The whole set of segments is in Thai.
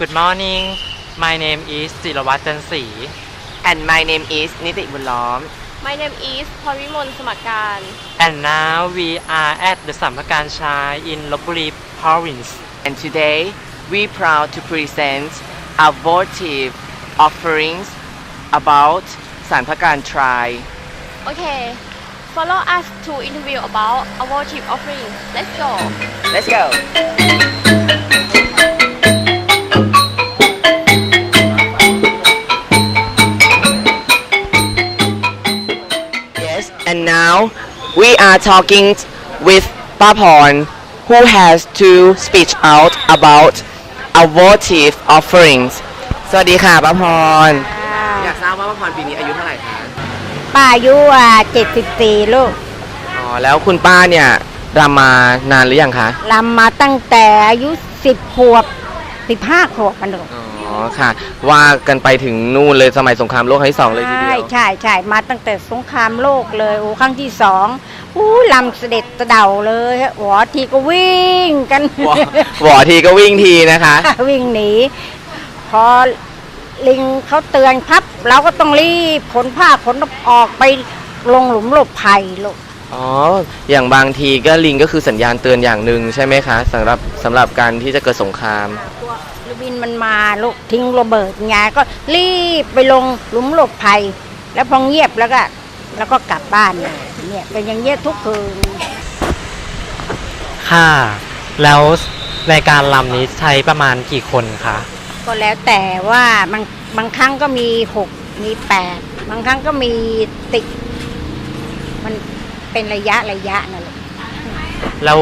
Good morning my name is จิรวัตรจันศรี and my name is นิติบุญล้อม My name is พรวิมลสมัครการ and now we are at the สัมภการชาย in ลบบุรี province and today we proud to present a votive offerings about สารพการทราย Okay follow us to interview about our tip offering Let's go let's go Now we are talking with Papon, who has to speak out about a votive offerings. สวัสดีค่ะป้าพร อยากทราบว่าป้าพรปีนี้อายุเท่าไหร่คะป้าอายุอะเจ็ดสิบสี่ลูกอ๋อแล้วคุณป้าเนี่ยรำมานานหรือยังคะ ลำมาตั้งแต่อายุสิบขวบสิบห้าขวบกันลูกอ๋อ ค่ะ ว่ากันไปถึงนู่นเลยสมัยสงครามโลกครั้งที่สองเลยทีใช่เดียว ใช่ใช่มาตั้งแต่สงครามโลกเลยโอ้ครั้งที่สองอู้ลำเสด็จเสด่าเลยหัวทีก็วิ่งกันหวอหวอทีก็วิ่งทีนะคะ วิ่งหนี พอลิงเขาเตือนครับ เราก็ต้องรีบขนผ้าขนออกไปลงหลุมหลบภัยลูก อ๋อ อย่างบางทีก็ลิงก็คือสัญญาณเตือนอย่างหนึ่งใช่ไหมคะสำหรับสำหรับการที่จะเกิดสงครามตัวลู บินมันมาลูกทิ้งระเบิดไงก็รีบไปลงหลุมหลบภัย แล้วพอเงียบแล้วก็ แล้วก็กลับบ้านเลยเนี่ยเป็นอย่างเงี้ยทุกคืนค่ะ แล้วในการลำนี้ใช้ประมาณกี่คนคะก็แล้วแต่ว่าบางบางครั้งก็มีหกมีแปดบางครั้งก็มีติดมันเป็นระยะระยะนั่นแหละแล้ว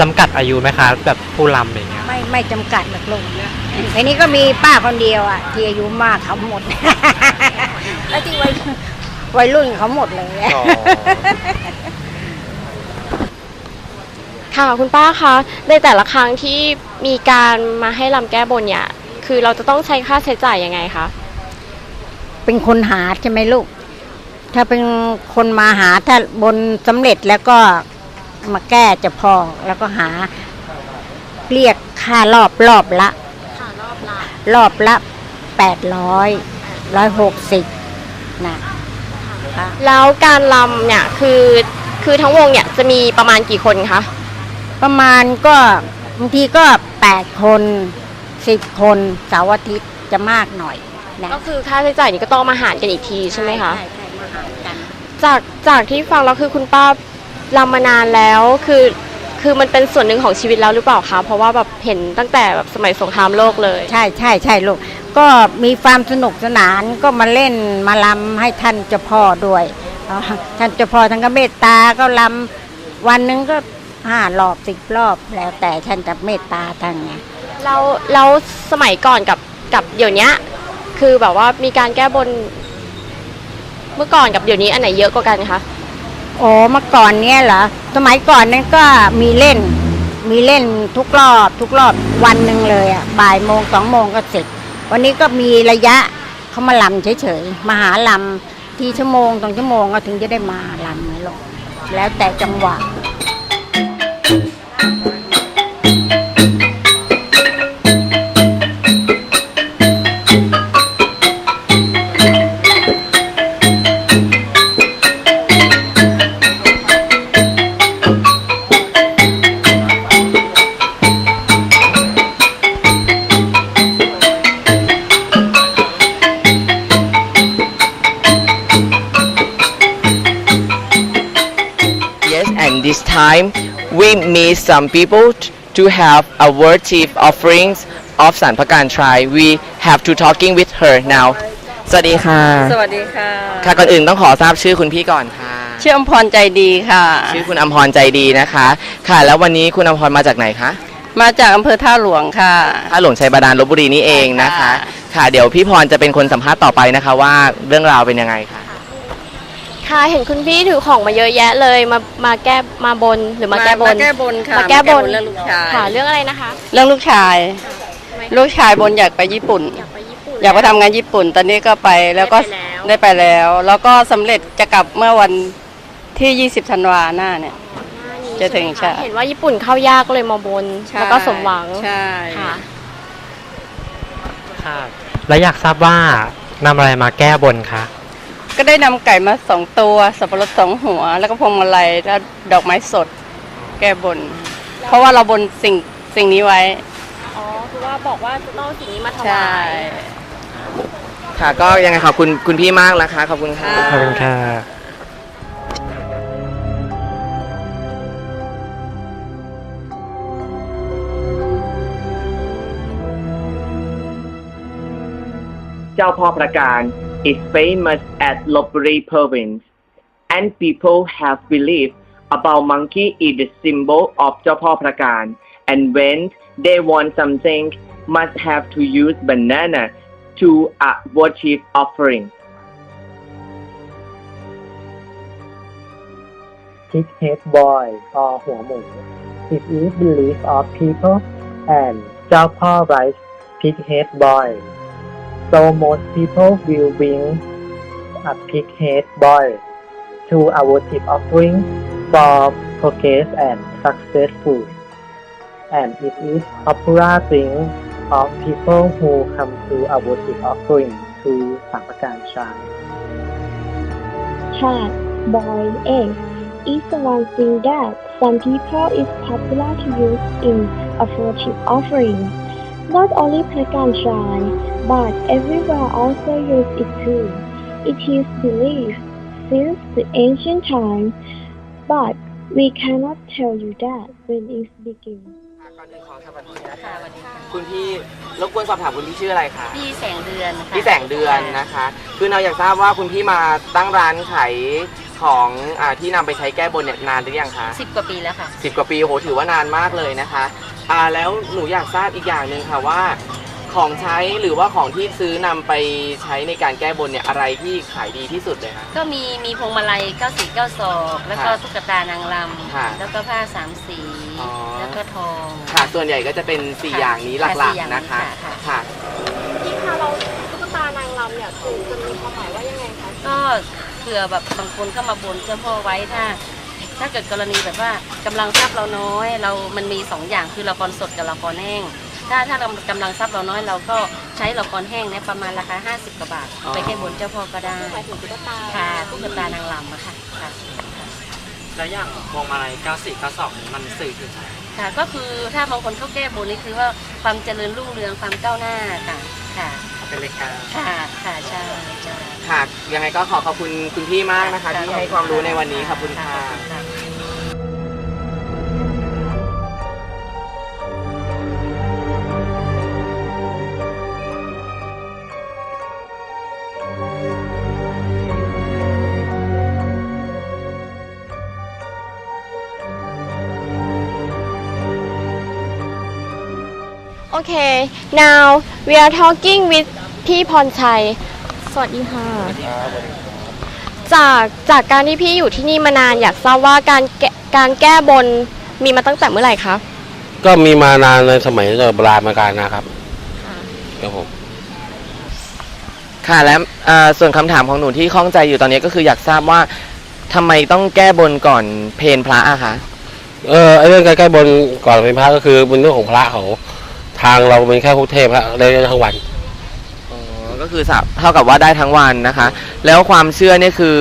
จำกัดอายุไหมคะแบบผู้ลำอย่างเงี้ย ไม่ไม่จำกัดหรอกลูกทีนี้ก็มีป้าคนเดียวอะที่อายุมากเขาหมด แล้วที่วัยวัยรุ่นเขาหมดเลย อ๋อ ค่ะคุณป้าคะในแต่ละครั้งที่มีการมาให้ลำแก้บนเนี่ยคือเราจะต้องใช้ค่าใช้จ่ายยังไงคะเป็นคนหาใช่ไหมลูก ถ้าเป็นคนมาหาถ้าบนสำเร็จแล้วก็ มาแก้จะพอแล้วก็หาเรียกค่ารอบรอบละ ค่ะรอบละรอบละแปดร้อยร้อยหกสิบนะค่ะแล้วการลำเนี่ยคือคือทั้งวงเนี่ยจะมีประมาณกี่คนคะประมาณก็บางทีก็แปดคนสิบคนเสาร์อาทิตย์จะมากหน่อยนะก็คือค่าใช้จ่ายนี่ก็ต้องมาหารกันอีกทีใช่ไหมคะ ใช่ใช่มาหารกัน จากจากที่ฟังแล้วคือคุณป้า ลำมานานแล้วคือคือมันเป็นส่วนหนึ่งของชีวิตแล้วหรือเปล่าคะเพราะว่าแบบเห็นตั้งแต่แบบสมัยสงครามโลกเลย ใช่ใช่ใช่ลูกก็มีความสนุกสนานก็มาเล่นมาลำให้ท่านเจ้าพ่อด้วยอ๋อท่านเจ้าพ่อท่านก็เมตตาก็ลำวันหนึงก็ห้ารอบสิบรอบแล้วแต่ท่านจะเมตตาท่านไงแล้วแล้วสมัยก่อนกับกับเดี๋ยวเนี้ยคือแบบว่ามีการแก้บนเมื่อก่อนกับเดี๋ยวนี้อันไหนเยอะกว่ากันคะ โอ้เมื่อก่อนเนี้ยเหรอ สมัยก่อนนั้นก็มีเล่น มีเล่นทุกรอบ ทุกรอบวันหนึ่งเลยอะบ่ายโมงสองโมงก็เสร็จ วันนี้ก็มีระยะเขามาลำเฉยๆมาหาลำที่ชั่วโมงสองชั่วโมงก็ถึงจะได้มาลำนะลูกแล้วแต่จังหวะ Yes, meet some people t- to have a votive offerings of สารพการทราย We have to talking with her now สวัสดีค่ะ สวัสดีค่ะ ค่ะก่อนอื่นต้องขอทราบชื่อคุณพี่ก่อนค่ะ ชื่ออมพรใจดีค่ะ ชื่อคุณอมพรใจดีนะคะ ค่ะ แล้ววันนี้คุณอมพรมาจากไหนคะมาจากอำเภอท่าหลวงค่ะท่าหลวงชัยบาดาลลบบุรีนี่เองนะคะ ค่ะค่ะเดี๋ยวพี่พรจะเป็นคนสัมภาษณ์ต่อไปนะคะว่าเรื่องราวเป็นยังไงค่ะ ค่ะเห็นคุณพี่ถือของมาเยอะแยะเลยมามาแก้มาบนหรือมาแก้บนมาแก้บนค่ะมาแก้บนเรื่องลูกชายค่ะเรื่องอะไรนะคะ เรื่องลูกชาย ลูกชายบนอยากไปญี่ปุ่น อยากไปญี่ปุ่นอยากไปทำงานญี่ปุ่น ตอนนี้ก็ไปแล้วก็ได้ไปแล้วได้ไปแล้ว แล้วก็สำเร็จจะกลับเมื่อวันที่ 20ธันวาหน้าเนี่ย จะถึงใช่เห็นว่าญี่ปุ่นเข้ายากก็เลยมาบนแล้วก็สมหวังใช่ค่ะค่ะแล้วอยากทราบว่านำอะไรมาแก้บนคะ ก็ได้นำไก่มาสองตัว สับปะรดสองหัว แล้วก็พวงมาลัยแล้วดอกไม้สด แก้บน เพราะว่าเราบนสิ่งสิ่งนี้ไว้ อ๋อคือว่าบอกว่าจะต้องเอาสิ่งนี้มาถใช่ วาย ค่ะ ก็ยังไงขอบคุณคุณพี่มากนะคะ ขอบคุณค่ะ ขอบคุณค่ะเจ้าพ่อประการ is famous at Lopburi province, and people have believed about monkey is the symbol of Japal Prakan, and when they want something, must have to use banana to uh, a worship offering. Pig head boy or Huamu is belief of people and Japa rice pig head boy. So most people will bring a pig head boil to our tip offering for progress and successful. And it is popular thing of people who come to our tip offering to Sampakancha. Cat boy eh? egg is the one thing that some people is popular to use in a fortune offering. Not only Prakanshan, but everywhere also use it too. It is believed since the ancient time, but we cannot tell you that when it began. ก่อนอื่นขอสวัสดีนะคะคุณพี่รบกวนสอบถามคุณพี่ชื่ออะไรคะพี่แสงเดือนค่ะพี่แสงเดือนนะคะ คือเราอยากทราบว่าคุณพี่มาตั้งร้านขายของอาที่นำไปใช้แก้บนเนี่ยนานหรือยังคะสิบกว่าปีแล้วค่ะ สิบกว่าปีโหถือว่านานมากเลยนะคะอ่าแล้วหนูอยากทราบอีกอย่างหนึ่งค่ะว่า ของใช้หรือว่าของที่ซื้อนำไปใช้ในการแก้บนเนี่ยอะไรที่ขายดีที่สุดเลยคะ ก็มีมีพวงมาลัยเก้าสีเก้าศอกแล้วก็ค่ะตุ๊กตานางรค่ะำแล้วก็ผ้าสามสี อ๋อ แล้วก็ทอง ค่ะ ส่วนใหญ่ก็จะเป็น4อย่างนี้หลักค่ะสี่อย่างๆนะคะค่ะค่ะ ค่ะ ที่ค่ะเราตุ๊กตานางรำเนี่ยคือจะมีความหมายว่ายังไงคะก็เผื่อแบบบางคนเข้ามาบนเจ้าพ่อไว้ถ้า ถ้าเกิดกรณีแบบว่ากำลังทรัพย์เราน้อย เรามันมีสองอย่างคือละครสดกับละครแห้ง ถ้าถ้าเรากำลังทรัพย์เราน้อยเราก็ใช้ละครแห้งเนี่ยประมาณราคา 50กว่าบาท อ๋อ ไปแค่บนเจ้าพ่อก็ได้หมายถึงตุ๊กตาค่ะตุ๊กตานางรำอะค่ะค่ะ แล้วอย่างพวงมาลัย94 92นี้มันสื่อถึงอะไรค่ะก็คือถ้าบางคนเขาแก้บนนี่คือว่าความเจริญรุ่งเรืองความก้าวหน้าค่ะค่ะเป็นเลขเก้า ค่ะค่ะใช่ใช่ ค่ะยังไงก็ขอขอบคุณคุณพี่มากนะคะ ที่ให้ความรู้ในวันนี้ขอบคุณค่ะค่ะโอ เค now we are talking with พี่พรชัย สวัสดีค่ะ จากจากการที่พี่อยู่ที่นี่มานานอยากทราบว่าการแก้การแก้บนมีมาตั้งแต่เมื่อไหร่คะก็มีมานานในสมัยโบราณมาการนะครับครับผมค่ะและเอ่อส่วนคำถามของหนูที่ข้องใจอยู่ตอนนี้ก็คืออยากทราบว่าทำไมต้องแก้บนก่อนเพลพระอะคะ เออไอ้เรื่องใกล้ๆบนก่อนเป็นพระก็คือเป็นเรื่องของพระเขา ทางเราเป็นแค่ผู้เทพฮะได้ทั้งวัน อ๋อก็คือสับเท่ากับว่าได้ทั้งวันนะคะ แล้วความเชื่อเนี่ยคือ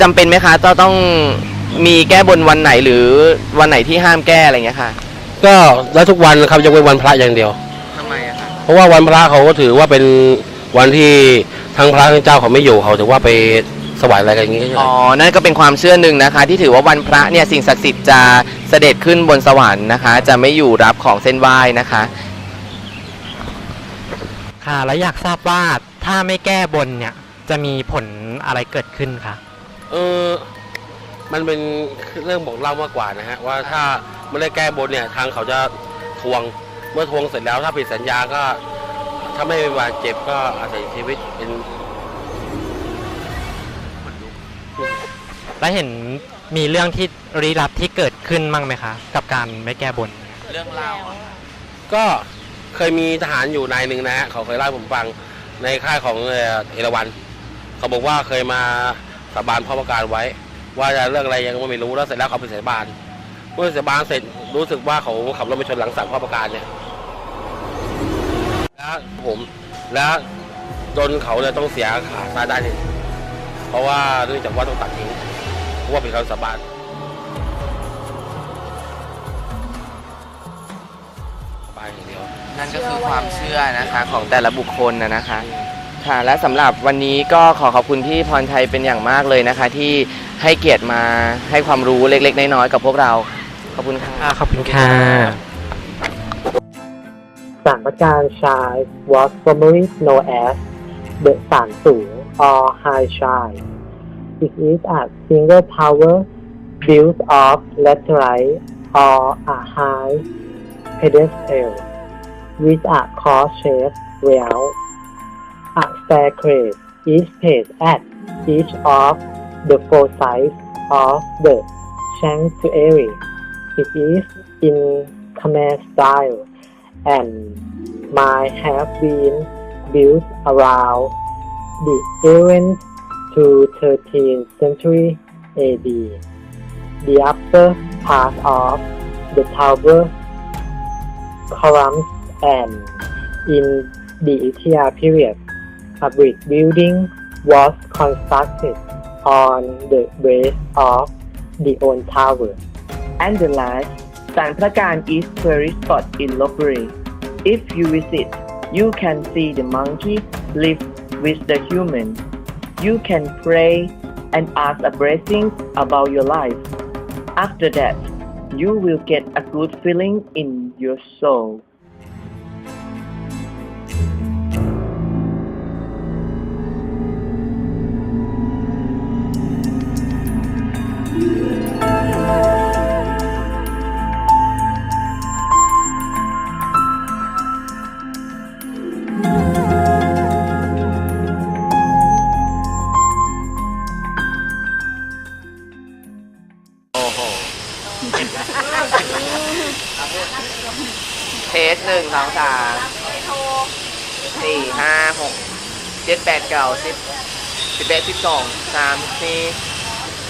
จำเป็นไหมคะจะต้องมีแก้บนวันไหนหรือวันไหนที่ห้ามแก้อะไรเงี้ยค่ะก็ได้ทุกวันนะครับยกเว้นวันพระอย่างเดียว ทำไมอะคะเพราะว่าวันพระเขาก็ถือว่าเป็นวันที่ทั้งพระทั้งเจ้าเขาไม่อยู่เขาถือว่าไปสวายอะไรกันอย่างนี้ก็ใช่อ๋อนั่นก็เป็นความเชื่อหนึ่งนะคะ ที่ถือว่าวันพระเนี่ยสิ่งศักดิ์สิทธิ์จะ เสด็จขึ้นบนสวรรค์นะคะ จะไม่อยู่รับของเส้นไหว้นะคะ ค่ะแล้วอยากทราบว่าถ้าไม่แก้บนเนี่ยจะมีผลอะไรเกิดขึ้นคะเออมันเป็นเรื่องบอกเล่ามากกว่านะฮะว่าถ้าไม่ได้แก้บนเนี่ยทางเขาจะทวงเมื่อทวงเสร็จแล้วถ้าผิดสัญญาก็ ถ้าไม่บาดเจ็บก็อาจจะเสียชีวิตเป็น แล้วเห็นมีเรื่องที่ลี้ลับที่เกิดขึ้นมั้งไหมคะ กับการไม่แก้บน เรื่องราวก็เคยมีทหารอยู่นายหนึ่งนะฮะเขาเคยเล่าให้ผมฟังในค่ายของเอ่อเอราวันเขาบอกว่าเคยมาสาบานพ่อประการไว้ ว่าจะเรื่องอะไรยังไม่รู้แล้วเสร็จแล้วเขาไปสาบานเมื่อสาบานเสร็จรู้สึกว่าเขาขับรถไปชนหลังสั่งพ่อประการเนี่ยแล้วผมแล้วจนเขาเลยต้องเสียขาซ้ายด้านหนึ่งเพราะว่าเนื่องจากว่าต้องตัดทิ้ง เพราะว่าเป็นคำสาบานไปอย่างเดียว นั่นก็คือความเชื่อนะคะของแต่ละบุคคลนะนะคะ ค่ะและสำหรับวันนี้ก็ขอขอบคุณพี่พรชัยเป็นอย่างมากเลยนะคะ ที่ให้เกียรติมาให้ความรู้เล็ก ๆ น้อยๆกับพวกเรา ขอบคุณค่ะอ่าขอบคุณค่ะสารประการชาย was formerly known as the สารสูง or high chai. It is a single tower built of laterite or a high pedestal with a cross-shaped layout. A staircase is placed at each of the four sides of the sanctuary. It is in Khmer style and might have been built around the 11th to 13th century eh, AD. The upper part of the tower columns and in the Ethiopia period, a brick building was constructed on the base of the old tower. And the last, San Prakan is tourist spot in Lopburi. If you visit, you can see the monkey live with the human. You can pray and ask a blessing about your life. After that, you will get a good feeling in your soul. สิบเอ็ดสิบสองสามสี่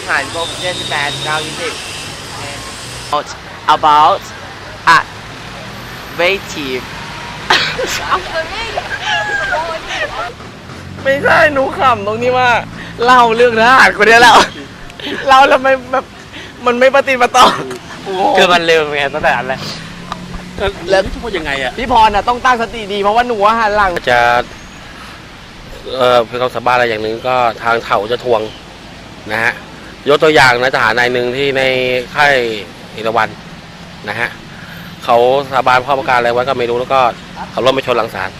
หารครบเจ็ดสิบแปดเก้ายี่สิบ about a native ไม่ใช่หนูขำตรงนี้ว่าเล่าเรื่องทหารคนนี้แล้วเล่าแล้วไม่แบบมันไม่ปฏิบัติต่อโอ้โหคือมันเร็วไงตั้งแต่อันแรกแล้วจะพูดยังไงอะพี่พรน่ะต้องตั้งสติดีเพราะว่าหนูอะหันหลังจะ เอ่อเป็นคำสาบานอะไรอย่างหนึ่งก็ทางเถาจะทวงนะฮะยกตัวอย่างนะทหารนายหนึ่งที่ในค่ายเอราวันนะฮะเขาสาบานพ่อประการอะไรไว้ก็ไม่รู้แล้วก็เขาล้มไปชนหลังศาล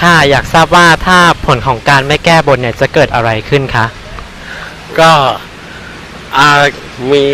ค่ะอยากทราบว่าถ้าผลของการไม่แก้บนเนี่ยจะเกิดอะไรขึ้นคะก็อ่ามี